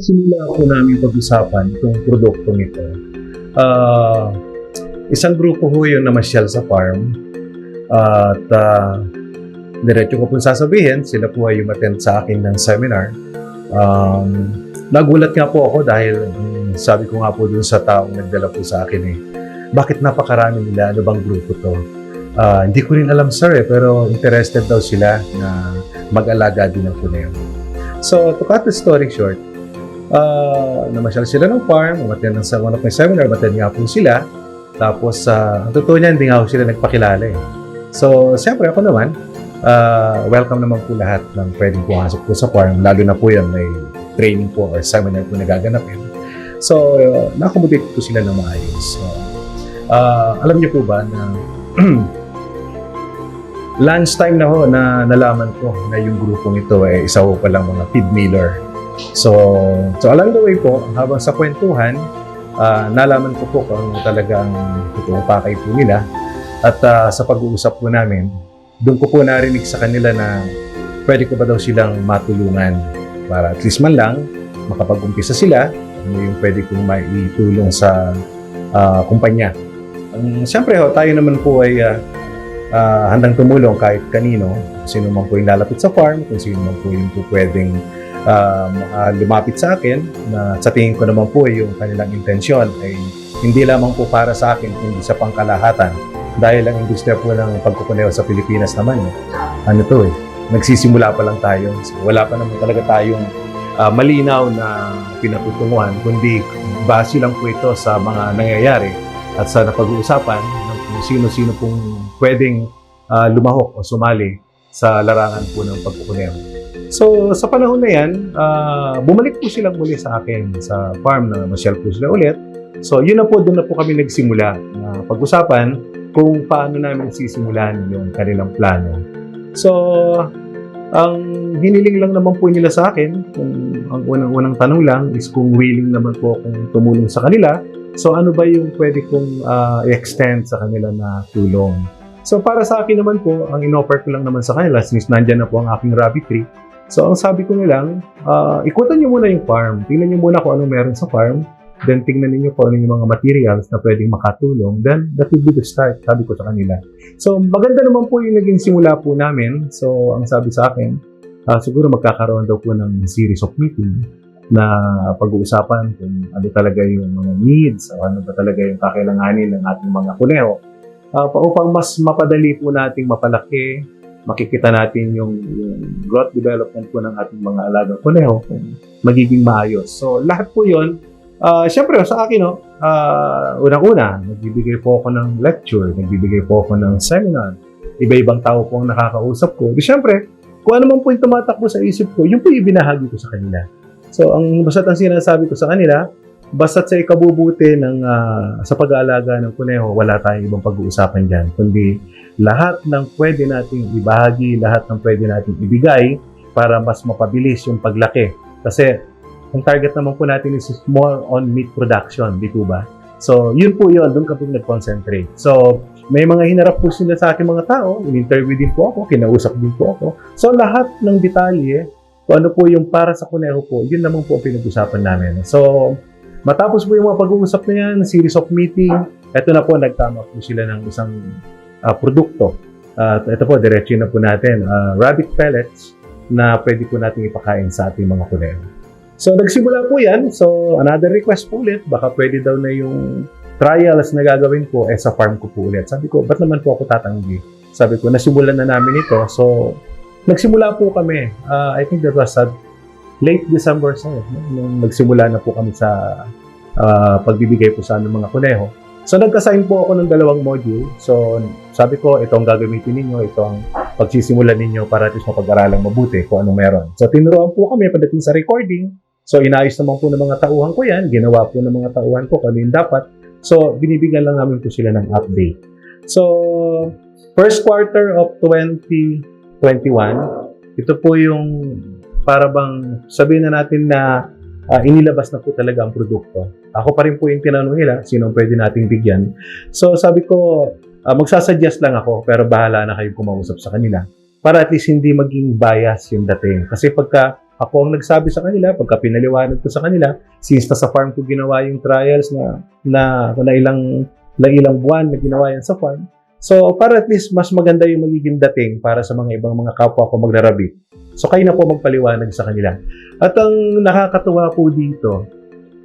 simula po namin pag-usapan itong produktong ito, ah, isang grupo ho yun na masyal sa farm at uh, diretso ko po sasabihin, sila po ay umattend sa akin ng seminar. Um, nagulat nga po ako dahil mm, sabi ko nga po dun sa taong nagdala po sa akin eh, bakit napakarami nila, ano bang grupo to? Ah, hindi ko rin alam sir eh, pero interested daw sila na mag-alaga din ng kuneo. So, to cut the story short, uh, namasyal sila ng farm, umattend ng sa one of my seminar, umattend nga po sila. Tapos, uh, ang totoo niya, hindi nga sila nagpakilala eh. So, siyempre ako naman, uh, welcome naman po lahat ng pwedeng pumasok po sa farm, lalo na po yan, may training po or seminar po nagaganapin. So, uh, na-accommodate po sila ng maayos. So, uh, alam niyo po ba na lunchtime na ho na nalaman ko na yung grupong ito ay isa ho palang mga feed miller. So, so along the way po, habang sa kwentuhan, ah, nalaman ko po kung ano talagang pakay po nila. At ah, sa pag-uusap po namin, doon ko po narinig sa kanila na pwede ko ba daw silang matulungan para at least man lang makapag-umpisa sila ano yung pwede kong maitulong sa ah, kumpanya. Um, Siyempre ho, tayo naman po ay ah, ah, handang tumulong kahit kanino, sino man po yung lalapit sa farm, kung sino man po yung po pwedeng um, ah, lumapit sa akin, na sa tingin ko naman po yung kanilang intensyon ay hindi lamang po para sa akin, kundi sa pangkalahatan. Dahil ang industriya po ng pagkukuneho sa Pilipinas naman, eh, ano to eh, nagsisimula pa lang tayo. So, wala pa naman talaga tayong ah, malinaw na pinatutunguhan, kundi base lang po ito sa mga nangyayari at sa napag-uusapan ng kung sino-sino pong pwedeng ah, lumahok o sumali sa larangan po ng pagkukuneho. So, sa panahon na yan, ah, bumalik po silang muli sa akin sa farm na masyal po sila ulit. So, yun na po, doon na po kami nagsimula na pag-usapan kung paano namin sisimulan yung kanilang plano. So, ang hiniling lang naman po nila sa akin, kung ang unang-unang tanong lang is kung willing naman po akong tumulong sa kanila So ano ba yung pwede kong ah, i-extend sa kanila na tulong? So para sa akin naman po, ang in-offer ko lang naman sa kanila since nandyan na po ang aking rabbit tree. So ang sabi ko nilang, ah, ikutan niyo muna yung farm. Tingnan niyo muna kung ano meron sa farm. Then tingnan niyo kung ano yung mga materials na pwedeng makatulong. Then that will be the start, sabi ko sa kanila. So maganda naman po yung naging simula po namin. So ang sabi sa akin, ah, siguro magkakaroon daw po ng series of meeting na pag-uusapan kung ano talaga yung mga needs o ano ba talaga yung kakailanganin ng ating mga kuneho uh, upang mas mapadali po nating mapalaki, makikita natin yung, yung growth development po ng ating mga alagang kuneho kung magiging maayos. So lahat po yun, uh, syempre sa akin, no, uh, unang-una, nagbibigay po ako ng lecture, nagbibigay po ako ng seminar, iba-ibang tao po ang nakakausap ko. Di syempre, kung ano man po yung tumatakbo sa isip ko, yun po yung binahagi ko sa kanila. So, ang basta't ang sinasabi ko sa kanila, basta't sa ikabubuti ng, ah, sa pag-aalaga ng kuneho, wala tayong ibang pag-uusapan dyan. Kundi lahat ng pwede nating ibahagi, lahat ng pwede nating ibigay para mas mapabilis yung paglaki. Kasi, ang target naman po natin is more on meat production, di po ba? So, yun po yun, doon ka po nag-concentrate. So, may mga hinarap po sila sa akin mga tao, in-interview din po ako, kinausap din po ako. So, lahat ng detalye, kung ano po yung para sa kuneho po, yun naman po ang pinag-usapan namin. So, matapos po yung mga pag-uusap na yan, series of meeting, eto na po, nagtama po sila ng isang ah, produkto. At ito po, diretso na po natin, ah, rabbit pellets na pwede po natin ipakain sa ating mga kuneho. So, nagsimula po yan. So, another request po ulit, baka pwede daw na yung trials na gagawin ko eh sa farm ko po ulit. Sabi ko, ba't naman po ako tatanggi? Sabi ko, nasimulan na namin ito. So, Nagsimula po kami, uh, I think that was at late December sa no? nung nagsimula na po kami sa uh, pagbibigay po sa aming mga kuneho. So nagka-sign po ako ng dalawang module. So sabi ko, ito ang gagamitin ninyo, ito ang pagsisimulan ninyo para at least mapag-aralang mabuti kung anong meron. So tinuruan po kami pagdating sa recording. So inayos naman po ng mga tauhan ko yan, ginawa po ng mga tauhan ko kung ano dapat. So binibigyan lang namin po sila ng update. So first quarter of 20 21, ito po yung para bang sabihin na natin na uh, inilabas na po talaga ang produkto. Ako pa rin po yung tinanong nila, sino pwede nating bigyan. So sabi ko, uh, magsasuggest lang ako, pero bahala na kayo kumausap sa kanila. Para at least hindi maging bias yung dating. Kasi pagka Ako ang nagsabi sa kanila, pagka pinaliwanag ko sa kanila, since sa farm ko ginawa yung trials na, na, na ilang, na ilang buwan na ginawa yan sa farm. So, para at least mas maganda yung magiging dating para sa mga ibang mga kapwa ko magrarabi. So, kayo na po magpaliwanag sa kanila. At ang nakakatuwa po dito,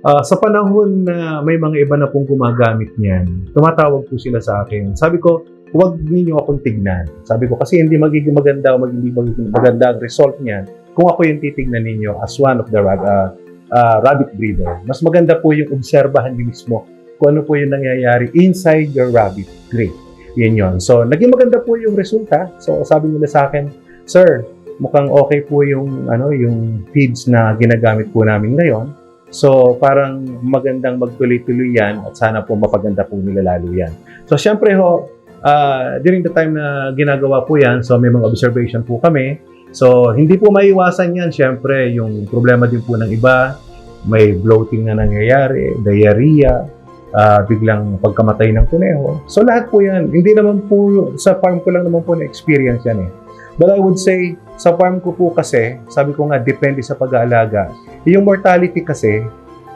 ah, sa panahon na may mga iba na pong gumagamit niyan, tumatawag po sila sa akin. Sabi ko, huwag ninyo akong tignan. Sabi ko, kasi hindi magiging maganda o magiging maganda ang result niyan kung ako yung titignan ninyo as one of the ah, ah, rabbit breeder. Mas maganda po yung obserbahan niyo mismo kung ano po yung nangyayari inside your rabbit crate. Yan yun. So, naging maganda po yung resulta. So, sabi nila sa akin, Sir, mukhang okay po yung, ano, yung feeds na ginagamit po namin ngayon. So, parang magandang magtuloy-tuloy yan at sana po mapaganda po nila lalo yan. So, syempre ho, ah, during the time na ginagawa po yan, so may mga observation po kami. So, hindi po maiwasan yan. Syempre, yung problema din po ng iba, may bloating na nangyayari, diarrhea, ah, biglang pagkamatay ng kuneho. So, lahat po yan. Hindi naman po, sa farm ko lang naman po na-experience yan eh. But I would say, sa farm ko po kasi, sabi ko nga, depende sa pag-aalaga. Yung mortality kasi,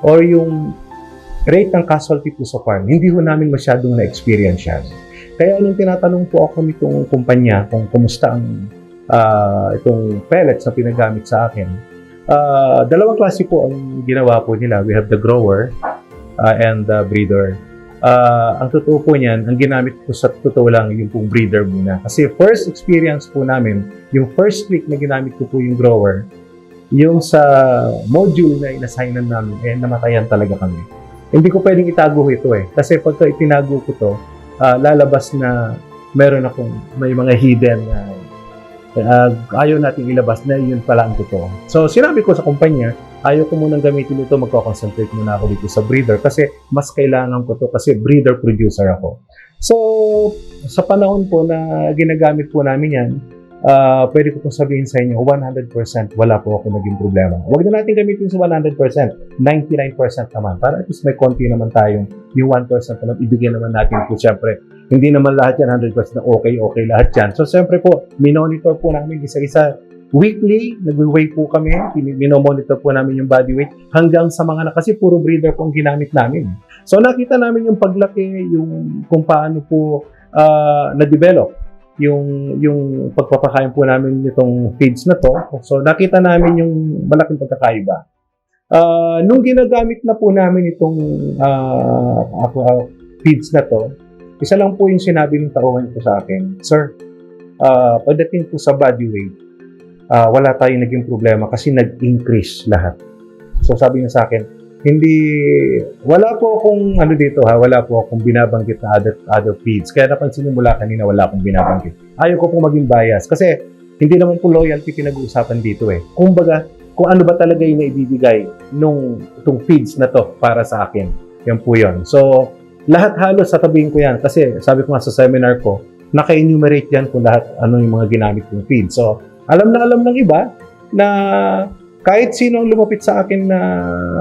or yung rate ng casualty po sa farm, hindi ho namin masyadong na-experience yan. Kaya nung tinatanong po ako nitong kumpanya kung kumusta ang ah, itong pellets na pinagamit sa akin, ah, dalawang klase po ang ginawa po nila. We have the grower ah, and the breeder. Ah, ang totoo po niyan, ang ginamit ko sa totoo lang yung pong breeder muna. Kasi first experience po namin, yung first week na ginamit ko po yung grower, yung sa module na inassignan namin, eh, namatayan talaga kami. Hindi ko pwedeng itago ito eh. Kasi pagka itinago ko to, ah, lalabas na meron akong may mga hidden na ah, ayaw nating ilabas na yun pala ang totoo. So, sinabi ko sa kumpanya, ayaw ko munang gamitin ito, magko-concentrate muna ako dito sa breeder kasi mas kailangan ko to kasi breeder producer ako. So, sa panahon po na ginagamit po namin yan, ah, pwede ko pong sabihin sa inyo, 100% wala po ako naging problema. Huwag na natin gamitin sa 100%, 99% naman. Para at least may konti naman tayong yung 1% naman, ibigyan naman natin po siyempre. Hindi naman lahat yan 100% na okay, okay lahat yan. So, siyempre po, minonitor po namin isa-isa. Weekly, nag-weigh po kami, minomonitor po namin yung body weight hanggang sa mga na, kasi puro breeder po ang ginamit namin. So, nakita namin yung paglaki, yung kung paano po ah, na-develop yung yung pagpapakain po namin nitong feeds na to. So nakita namin yung malaking pagkakaiba. Ah, nung ginagamit na po namin itong ah, ah, feeds na to, isa lang po yung sinabi ng tauhan ko sa akin, Sir, ah, pagdating po sa body weight, ah, wala tayong naging problema kasi nag-increase lahat. So sabi niya sa akin, hindi, wala po akong ano dito ha, wala po akong binabanggit na other, other feeds. Kaya napansin niyo mula kanina, wala akong binabanggit. Ayaw ko pong maging bias kasi hindi naman po loyalty pinag-uusapan dito eh. Kumbaga, kung ano ba talaga yung naibibigay nung itong feeds na to para sa akin. Yan po yun. So, lahat halos sasabihin ko yan kasi sabi ko nga sa seminar ko, naka-enumerate yan kung lahat ano yung mga ginamit kong feed. So, alam na alam ng iba na kahit sino ang lumapit sa akin na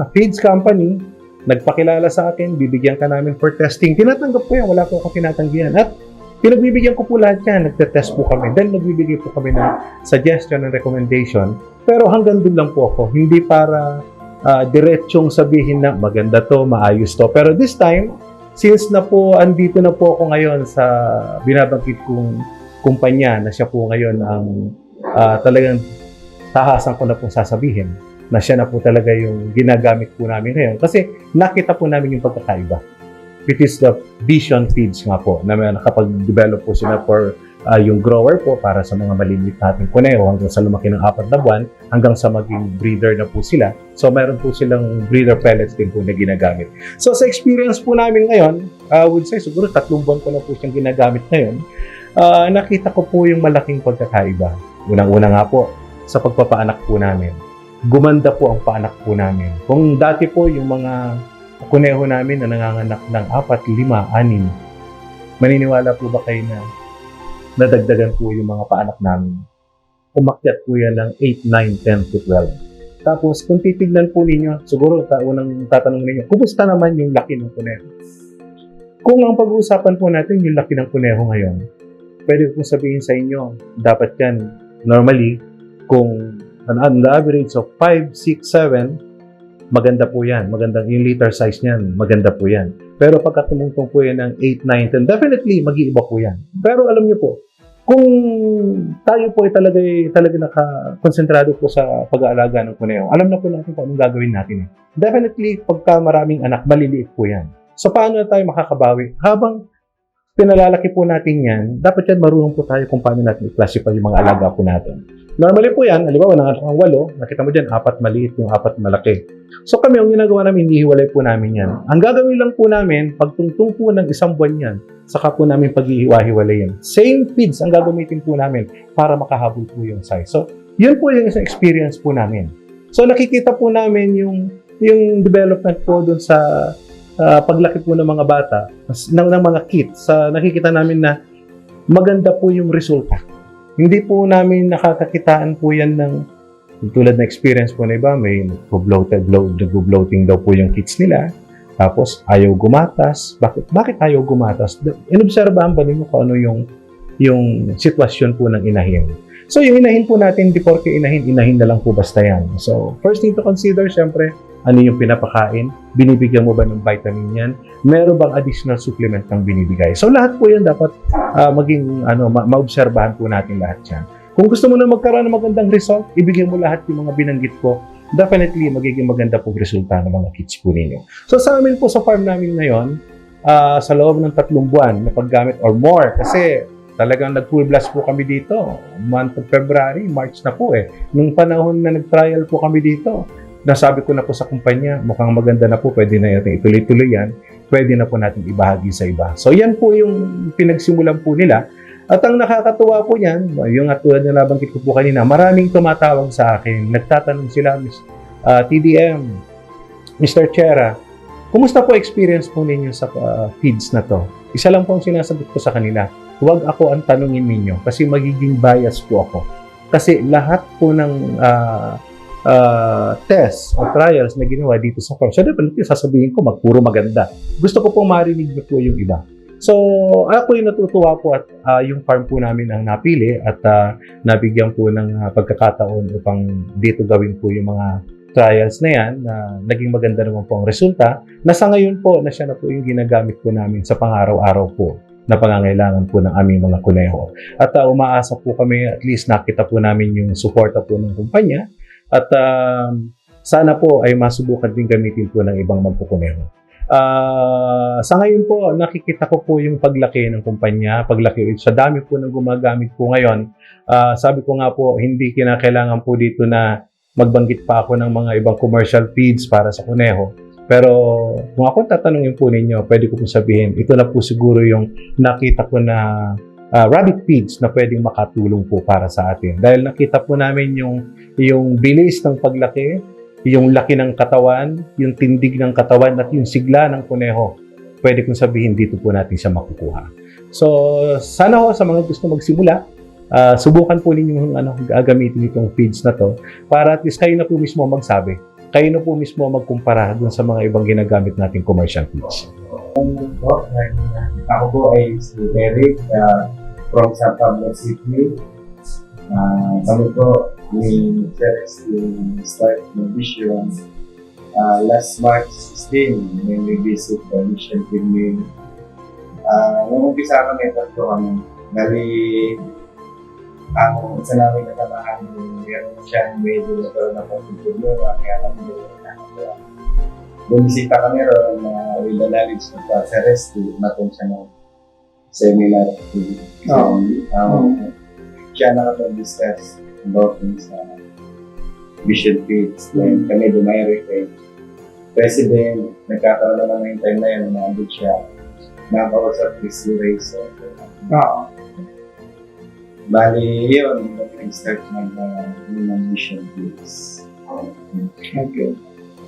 feeds company, nagpakilala sa akin, bibigyan ka namin for testing. Tinatanggap ko yan, wala po ako tinatanggihan. At pinagbibigyan ko po lahat yan, nagte-test po kami. Then nagbibigay po kami ng suggestion and recommendation. Pero hanggang doon lang po ako, hindi para ah, diretsyong sabihin na maganda to, maayos to. Pero this time, since na po andito na po ako ngayon sa binabanggit kong kumpanya na siya po ngayon ang ah, talagang tahasan ko na pong sasabihin na siya na po talaga yung ginagamit po namin ngayon kasi nakita po namin yung pagkakaiba. It is the vision feeds nga po na nakapag-develop po sila for ah, yung grower po para sa mga maliliit nating kuneho hanggang sa lumaki ng apat na buwan hanggang sa maging breeder na po sila. So meron po silang breeder pellets din po na ginagamit. So sa experience po namin ngayon, I would say siguro tatlong buwan ko na po siyang ginagamit ngayon, ah, nakita ko po yung malaking pagkakaiba. Unang-una nga po, sa pagpapaanak po namin. Gumanda po ang paanak po namin. Kung dati po yung mga kuneho namin na nanganganak ng apat, lima, anim, maniniwala po ba kayo na nadagdagan po yung mga paanak namin? Umakyat po yan ng 8, 9, 10 to 12. Tapos kung titignan po ninyo, siguro unang tatanong ninyo, kumusta naman yung laki ng kuneho? Kung ang pag-uusapan po natin yung laki ng kuneho ngayon, pwede ko sabihin sa inyo, dapat yan, normally, kung an, an average of 5, 6, 7, maganda po yan. Magandang yung liter size niyan, maganda po yan. Pero pagka tumungtong po yan ng 8, 9, 10, definitely mag-iiba po yan. Pero alam niyo po, kung tayo po ay talaga, talaga nakakonsentrado po sa pag-aalaga ng kuneho, alam na po natin kung anong gagawin natin. Eh. Definitely, pagka maraming anak, maliliit po yan. So, paano na tayo makakabawi? Habang pinalalaki po natin yan, dapat yan marunong po tayo kung paano natin i-classify yung mga alaga po natin. Normally po yan, halimbawa, nanganak ang walo, nakita mo dyan, apat maliit, yung apat malaki. So kami, ang ginagawa namin, hinihiwalay po namin yan. Ang gagawin lang po namin, pagtungtong po ng isang buwan yan, saka po namin paghihiwa-hiwalay yan. Same feeds ang gagamitin po namin para makahabol po yung size. So, yun po yung isang experience po namin. So, nakikita po namin yung yung development po doon sa ah, paglaki po ng mga bata, ng, ng mga kids, sa nakikita namin na maganda po yung resulta. Hindi po namin nakakakitaan po yan ng tulad na experience po na iba, may bloated, bloating daw po yung kids nila. Tapos ayaw gumatas. Bakit bakit ayaw gumatas? Inobserbahan ba ninyo kung ano yung yung sitwasyon po ng inahin? So yung inahin po natin, di porke inahin, inahin na lang po basta yan. So first thing to consider, syempre, ano yung pinapakain? Binibigyan mo ba ng vitamin yan? Meron bang additional supplement kang binibigay? So lahat po yan dapat ah, maging ano ma- maobserbahan po natin lahat yan. Kung gusto mo na magkaroon ng magandang result, ibigay mo lahat yung mga binanggit ko. Definitely magiging maganda po resulta ng mga kids po ninyo. So sa amin po sa farm namin ngayon, ah, sa loob ng tatlong buwan na paggamit or more kasi talagang nag-full blast po kami dito. Month of February, March na po eh. Nung panahon na nag-trial po kami dito, nasabi ko na po sa kumpanya, mukhang maganda na po, pwede na natin ituloy-tuloy yan, pwede na po natin ibahagi sa iba. So yan po yung pinagsimulan po nila. At ang nakakatuwa po yan, yung at tulad na nabanggit ko po kanina, maraming tumatawag sa akin, nagtatanong sila, Miss ah, TDM, Mr. Chera, kumusta po experience po ninyo sa ah, feeds na to? Isa lang po ang sinasagot ko sa kanila, huwag ako ang tanungin ninyo kasi magiging bias po ako. Kasi lahat po ng ah, ah, tests o trials na ginawa dito sa farm, so definitely sasabihin ko magpuro maganda. Gusto ko pong marinig niyo po yung iba. So, ako yung natutuwa po at ah, yung farm po namin ang napili at ah, nabigyan po ng ah, pagkakataon upang dito gawin po yung mga trials na yan na naging maganda naman po ang resulta. Nasa ngayon po na siya na po yung ginagamit po namin sa pang-araw-araw po na pangangailangan po ng aming mga kuneho. At ah, umaasa po kami at least nakita po namin yung suporta po ng kumpanya at ah, sana po ay masubukan din gamitin po ng ibang magkukuneho. Ah, sa ngayon po, nakikita ko po yung paglaki ng kumpanya, paglaki sa dami po ng gumagamit po ngayon. Ah, sabi ko nga po, hindi kinakailangan po dito na magbanggit pa ako ng mga ibang commercial feeds para sa kuneho. Pero kung ako tatanungin po ninyo, pwede ko po sabihin, ito na po siguro yung nakita ko na ah, rabbit feeds na pwedeng makatulong po para sa atin. Dahil nakita po namin yung, yung bilis ng paglaki, yung laki ng katawan, yung tindig ng katawan, at yung sigla ng kuneho. Pwede kong sabihin, dito po natin siya makukuha. So, sana ho sa mga gusto magsimula, ah, subukan po ninyo ano, gagamitin itong feeds na to para at least kayo na po mismo magsabi. Kayo na po mismo magkumpara dun sa mga ibang ginagamit nating commercial feeds. po. Ako po ay si Eric uh, from San Pablo City. Uh, kami po ni Ceres yung start ng Vision uh, last March 16 when we visit the Mission Pinwin. Uh, nung umpisa kami, tatlo kami. Bali, ang isa namin natamahan yung meron siya medyo nagkaroon ng pagtutulungan kaya kami nakakagawa bumisita kami ron na with the knowledge of uh, Ceres to natin siya ng seminar. Oo. Um, siya nakapag-discuss about dun sa vision feeds. Then kami dumayari kay President, nagkakaroon naman ng time na yun, nandun siya. Nakausap ni si Ray. Oo. Bali, yun, nag-start ng, uh, ng vision feeds. Okay.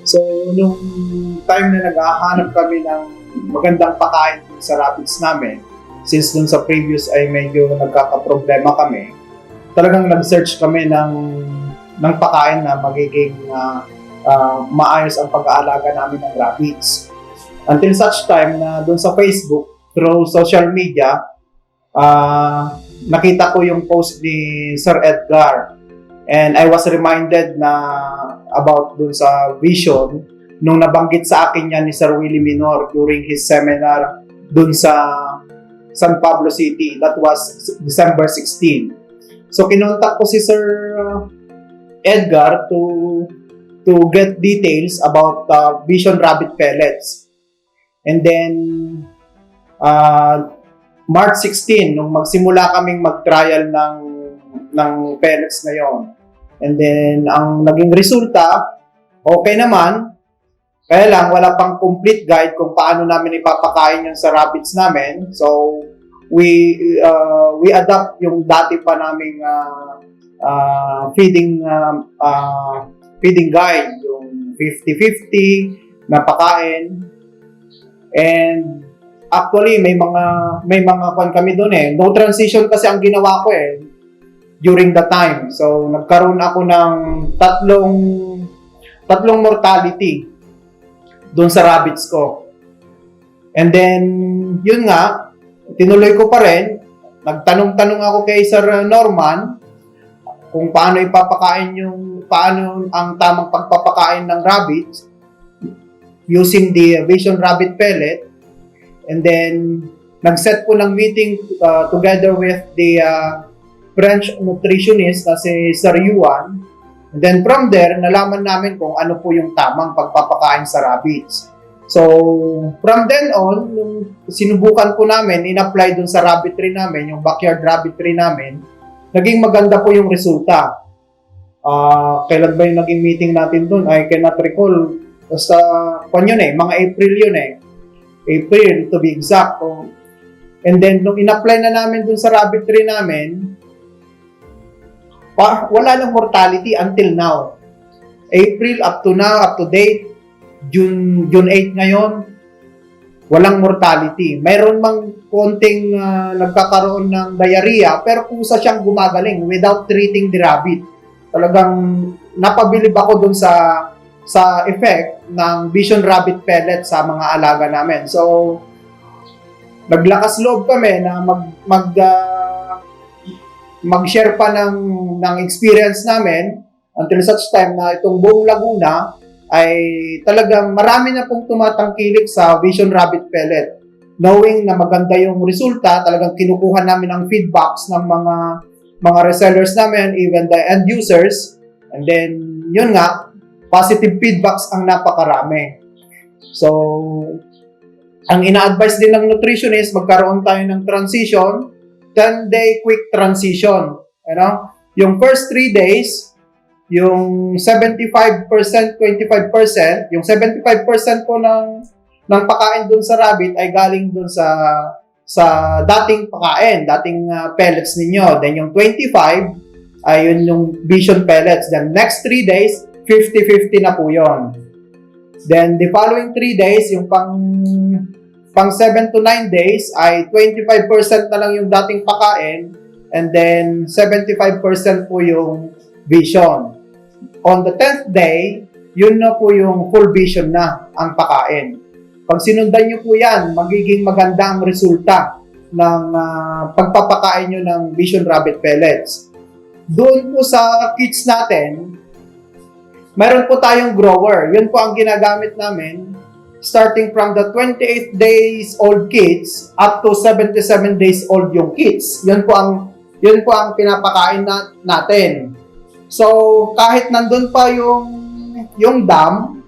So, nung time na naghahanap kami ng magandang pakain sa rapids namin, since dun sa previous ay medyo nagkakaproblema kami, talagang nag-search kami ng ng pakain na magiging ah, ah, maayos ang pag-aalaga namin ng rabbits. Until such time na dun sa Facebook, through social media, ah, nakita ko yung post ni Sir Edgar And I was reminded na about dun sa vision nung nabanggit sa akin yan ni Sir Willie Minor during his seminar dun sa San Pablo City. That was December 16. So kinontak ko si Sir uh, Edgar to to get details about uh, Vision Rabbit pellets. And then uh, March 16 nung magsimula kaming mag-trial ng ng pellets na yon. And then ang naging resulta okay naman. Kaya lang wala pang complete guide kung paano namin ipapakain yung sa rabbits namin. So we uh, we adapt yung dati pa naming uh, uh, feeding um, uh, feeding guide yung 50-50 na pakain and actually may mga may mga kwan kami doon eh no transition kasi ang ginawa ko eh during the time so nagkaroon ako ng tatlong tatlong mortality doon sa rabbits ko and then yun nga tinuloy ko pa rin. Nagtanong-tanong ako kay Sir Norman kung paano ipapakain yung paano ang tamang pagpapakain ng rabbits using the Vision Rabbit Pellet. And then, nag-set po ng meeting uh, together with the uh, French nutritionist na si Sir Yuan. And then from there, nalaman namin kung ano po yung tamang pagpapakain sa rabbits. So, from then on, nung sinubukan po namin, in-apply dun sa rabbitry namin, yung backyard rabbitry namin, naging maganda po yung resulta. Ah, kailan ba yung naging meeting natin dun? I cannot recall. Basta, kwan yun eh, mga April yun eh. April, to be exact. Oh. And then, nung in-apply na namin dun sa rabbitry namin, pa, wala nang mortality until now. April up to now, up to date, June, June 8 ngayon, walang mortality. Mayroon mang konting ah, nagkakaroon ng diarrhea, pero kusa siyang gumagaling without treating the rabbit. Talagang napabilib ako dun sa sa effect ng Vision Rabbit pellet sa mga alaga namin. So, naglakas loob kami na mag mag ah, mag-share pa ng ng experience namin until such time na itong buong Laguna ay talagang marami na pong tumatangkilik sa Vision Rabbit Pellet. Knowing na maganda yung resulta, talagang kinukuha namin ang feedbacks ng mga mga resellers namin, even the end users. And then, yun nga, positive feedbacks ang napakarami. So, ang ina-advise din ng nutritionist, magkaroon tayo ng transition, 10-day quick transition. You know? Yung first 3 days, yung 75%, 25%, yung 75% po ng ng pagkain dun sa rabbit ay galing dun sa sa dating pagkain, dating uh, pellets ninyo. Then yung 25 ay yun yung vision pellets. Then next 3 days, 50-50 na po yon. Then the following 3 days, yung pang pang 7 to 9 days ay 25% na lang yung dating pagkain and then 75% po yung vision. On the 10th day, yun na po yung full vision na ang pakain. Pag sinundan nyo po yan, magiging maganda ang resulta ng ah, pagpapakain nyo ng Vision Rabbit Pellets. Doon po sa kits natin, meron po tayong grower. Yun po ang ginagamit namin starting from the 28 days old kids up to 77 days old yung kids. Yun po ang yun po ang pinapakain na, natin. So, kahit nandun pa yung yung dam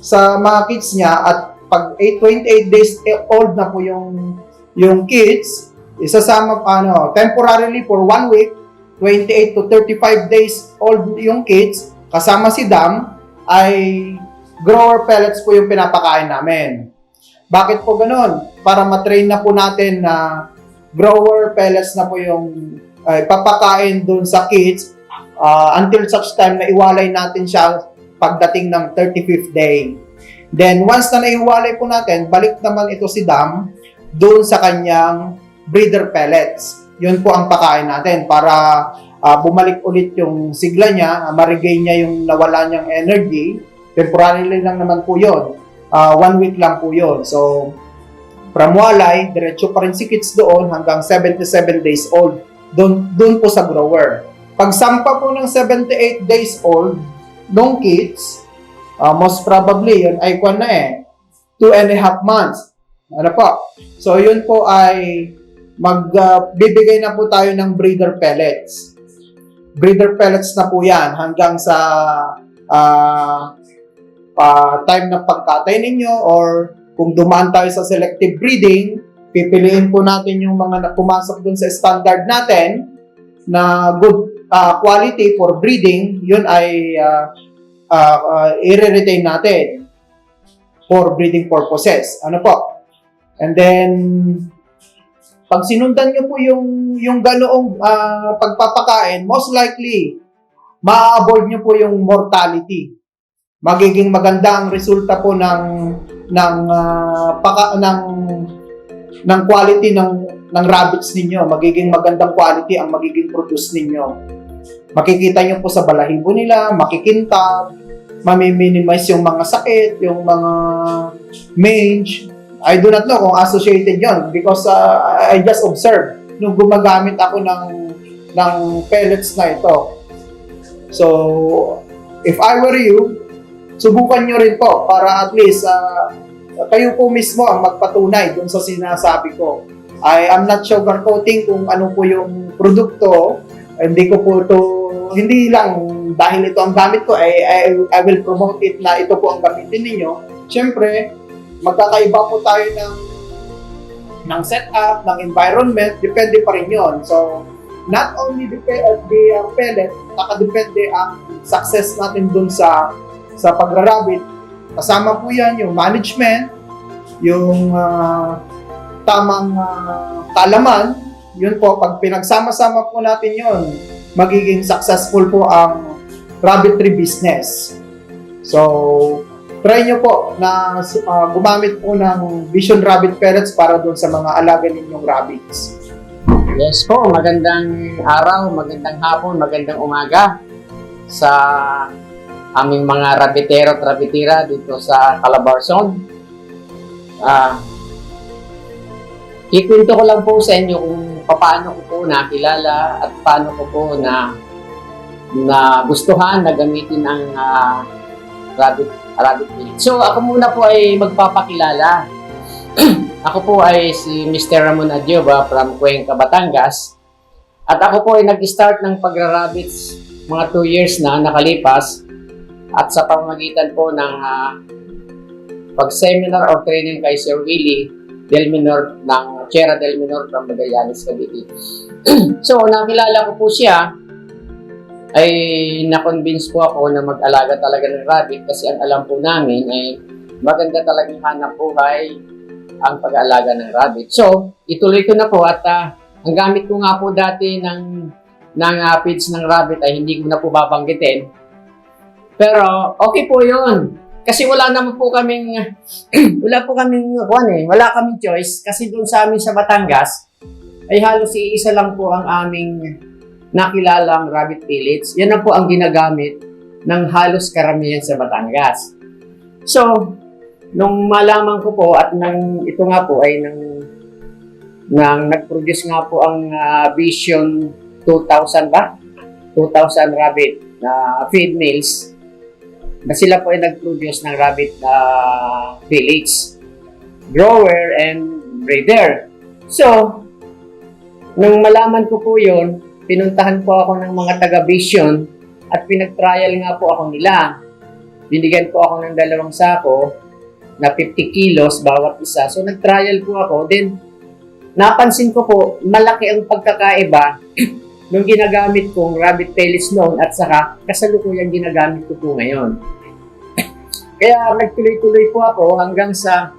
sa mga kids niya at pag 8, 28 days old na po yung yung kids, isasama ano, temporarily for one week, 28 to 35 days old yung kids, kasama si dam, ay grower pellets po yung pinapakain namin. Bakit po ganun? Para matrain na po natin na grower pellets na po yung ay, papakain dun sa kids uh, until such time na iwalay natin siya pagdating ng 35th day. Then, once na naiwalay po natin, balik naman ito si Dam doon sa kanyang breeder pellets. Yun po ang pakain natin para ah, bumalik ulit yung sigla niya, uh, ma-regain niya yung nawala niyang energy. Temporarily lang naman po yun. Ah, one week lang po yun. So, from walay, diretso pa rin si kids doon hanggang 77 days old. Doon, doon po sa grower. Pagsampa po ng 78 days old, nung kids, ah, most probably, yun ay kwan na eh, two and a half months. Ano po? So, yun po ay magbibigay na po tayo ng breeder pellets. Breeder pellets na po yan hanggang sa ah, pa time ng pagkatay ninyo or kung dumaan tayo sa selective breeding, pipiliin po natin yung mga pumasok dun sa standard natin na good ah, quality for breeding, yun ay uh, i-retain natin for breeding purposes. Ano po? And then, pag sinundan nyo po yung, yung ganoong ah, pagpapakain, most likely, ma-avoid nyo po yung mortality. Magiging maganda ang resulta po ng ng ah, paka ng ng quality ng ng rabbits ninyo. Magiging magandang quality ang magiging produce ninyo. Makikita nyo po sa balahibo nila, makikintab, mami-minimize yung mga sakit, yung mga mange. I do not know kung associated yon because uh, I just observed nung gumagamit ako ng ng pellets na ito. So, if I were you, subukan nyo rin po para at least uh, kayo po mismo ang magpatunay dun sa sinasabi ko. I am not sugarcoating kung ano po yung produkto. Hindi ko po ito, hindi lang dahil ito ang gamit ko, I, I, I will promote it na ito po ang gamitin ninyo. Siyempre, magkakaiba po tayo ng ng setup, ng environment, depende pa rin yon. So, not only the, uh, the uh, pellet, nakadepende ang success natin dun sa sa pagrarabit. Kasama po yan yung management, yung ah, tamang ah, kalaman, yun po, pag pinagsama-sama po natin yun, magiging successful po ang rabbitry business. So, try nyo po na ah, gumamit po ng Vision Rabbit Pellets para doon sa mga alaga ninyong rabbits. Yes po, magandang araw, magandang hapon, magandang umaga sa aming mga rabitero at rabitira dito sa Calabarzon. Ah, ikwento ko lang po sa inyo kung paano ko po nakilala at paano ko po na na gustuhan na gamitin ang ah, rabbit rabbit meat. So ako muna po ay magpapakilala. Ako po ay si Mr. Ramon Adioba from Cuenca, Batangas. At ako po ay nag-start ng pagra-rabbits mga 2 years na nakalipas at sa pamamagitan po ng ah, pag-seminar or training kay Sir Willie Del Minor ng Sierra Del Minor from Magallanes, Cavite. so, nakilala ko po siya ay na-convince po ako na mag-alaga talaga ng rabbit kasi ang alam po namin ay maganda talagang hanap buhay ang pag-aalaga ng rabbit. So, ituloy ko na po at ah, ang gamit ko nga po dati ng ng ah, feeds ng rabbit ay hindi ko na po babanggitin. Pero okay po 'yun. Kasi wala naman po kaming wala po kaming kuan eh, wala kaming choice kasi doon sa amin sa Batangas ay halos iisa lang po ang aming nakilalang rabbit pellets. Yan na po ang ginagamit ng halos karamihan sa Batangas. So, nung malaman ko po at nang ito nga po ay nang nang nag-produce nga po ang ah, Vision 2000 ba? 2000 rabbit na feed mills na sila po ay nag-produce ng rabbit na pellets grower and breeder. So, nung malaman ko po yun, pinuntahan po ako ng mga taga-Vision at pinag-trial nga po ako nila. Binigyan po ako ng dalawang sako na 50 kilos bawat isa. So, nag-trial po ako. Then, napansin ko po, malaki ang pagkakaiba nung ginagamit kong rabbit pellets noon at saka kasalukuyang ginagamit ko po ngayon. Kaya nagtuloy-tuloy po ako hanggang sa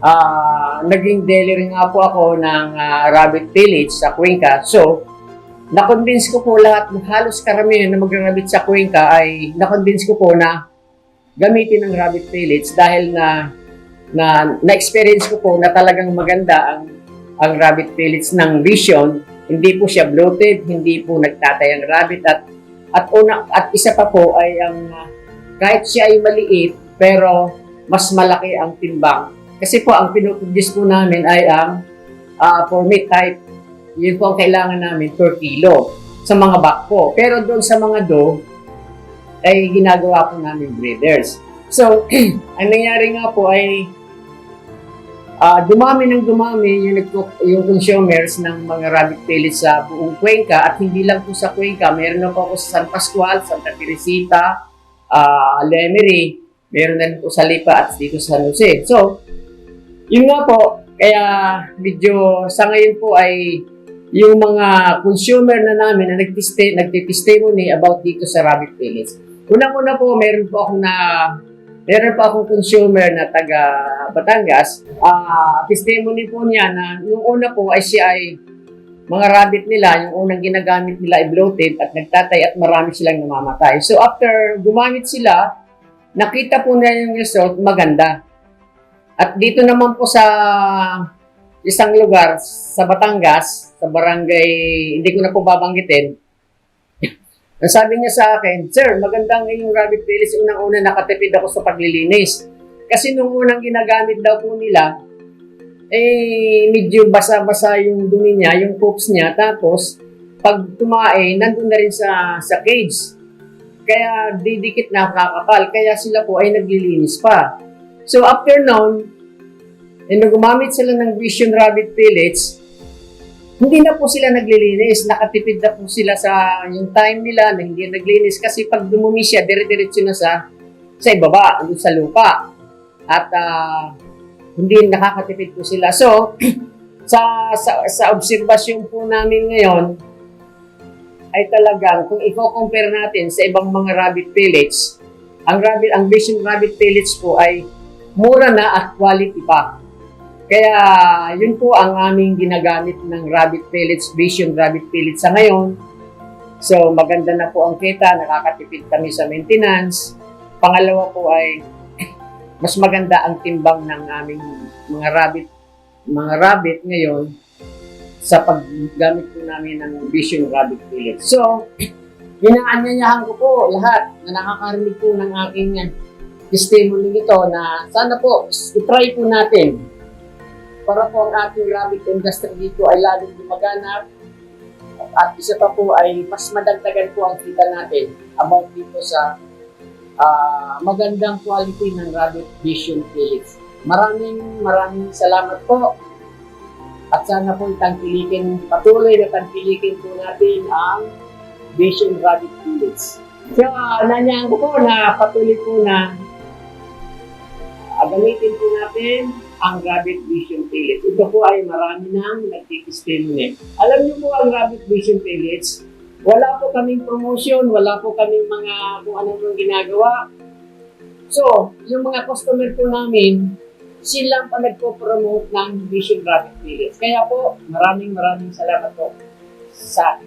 ah, naging delivery nga po ako ng ah, rabbit pellets sa Cuenca. So, na-convince ko po lahat, halos karamihan na mag-rabbit sa Cuenca ay na-convince ko po na gamitin ng rabbit pellets dahil na na na-experience ko po na talagang maganda ang ang rabbit pellets ng Vision. Hindi po siya bloated, hindi po nagtatay ang rabbit at at una at isa pa po ay ang ah, kahit siya ay maliit pero mas malaki ang timbang. Kasi po ang pinuproduce po namin ay ang ah, for meat type. Yun po ang kailangan namin per kilo. sa mga back po. Pero doon sa mga dog, ay ginagawa po namin breeders. So, ang nangyari nga po ay ah, dumami ng dumami yung, yung consumers ng mga rabbit pellets sa buong Cuenca at hindi lang po sa Cuenca, meron na po ako sa San Pascual, Santa Teresita, ah Lemery, meron na po sa Lipa at dito sa San Jose. So, yun nga po, kaya medyo sa ngayon po ay yung mga consumer na namin na nagtiste, nagtitestimony about dito sa rabbit pellets. Unang-una po, meron po akong na meron pa akong consumer na taga Batangas. Ah, testimony po niya na nung una po ay siya ay mga rabbit nila, yung unang ginagamit nila ay bloated at nagtatay at marami silang namamatay. So after gumamit sila, nakita po nila yung result, maganda. At dito naman po sa isang lugar sa Batangas, sa barangay, hindi ko na po babanggitin, ang sabi niya sa akin, Sir, magandang yung rabbit pellets. Unang-una nakatipid ako sa paglilinis. Kasi nung unang ginagamit daw po nila, eh, medyo basa-basa yung dumi niya, yung poops niya. Tapos, pag tumae, nandun na rin sa, sa cage. Kaya didikit na kakapal. Kaya sila po ay naglilinis pa. So, after noon, eh, nung gumamit sila ng Vision Rabbit Pellets, hindi na po sila naglilinis. Nakatipid na po sila sa yung time nila na hindi naglinis kasi pag dumumi siya, dire-diretso na sa sa ibaba, sa lupa. At ah, hindi nakakatipid po sila. So, sa, sa, sa obserbasyon po namin ngayon, ay talagang kung i-compare natin sa ibang mga rabbit pellets, ang rabbit, ang Vision rabbit pellets po ay mura na at quality pa. Kaya yun po ang aming ginagamit ng rabbit pellets, Vision rabbit pellets sa ngayon. So maganda na po ang kita, nakakatipid kami sa maintenance. Pangalawa po ay mas maganda ang timbang ng aming mga rabbit mga rabbit ngayon sa paggamit po namin ng Vision rabbit pellets. So, inaanyayahan ko po lahat na nakakarinig po ng aking testimony nito na sana po i-try po natin para po ang ating rabbit industry dito ay lalong lumaganap at isa pa po ay mas madagdagan po ang kita natin about dito sa ah, magandang quality ng rabbit vision pellets. Maraming maraming salamat po at sana po tangkilikin, patuloy na tangkilikin po natin ang vision rabbit pellets. So, uh, nanyahan ko po na patuloy po na ah, gamitin po natin ang Rabbit Vision Pellets. Ito po ay marami nang nagtitestimony. Alam niyo po ang Rabbit Vision Pellets, wala po kaming promotion, wala po kaming mga kung ano nang ginagawa. So, yung mga customer po namin, sila pa nagpo-promote ng Vision Rabbit Pellets. Kaya po, maraming maraming salamat po sa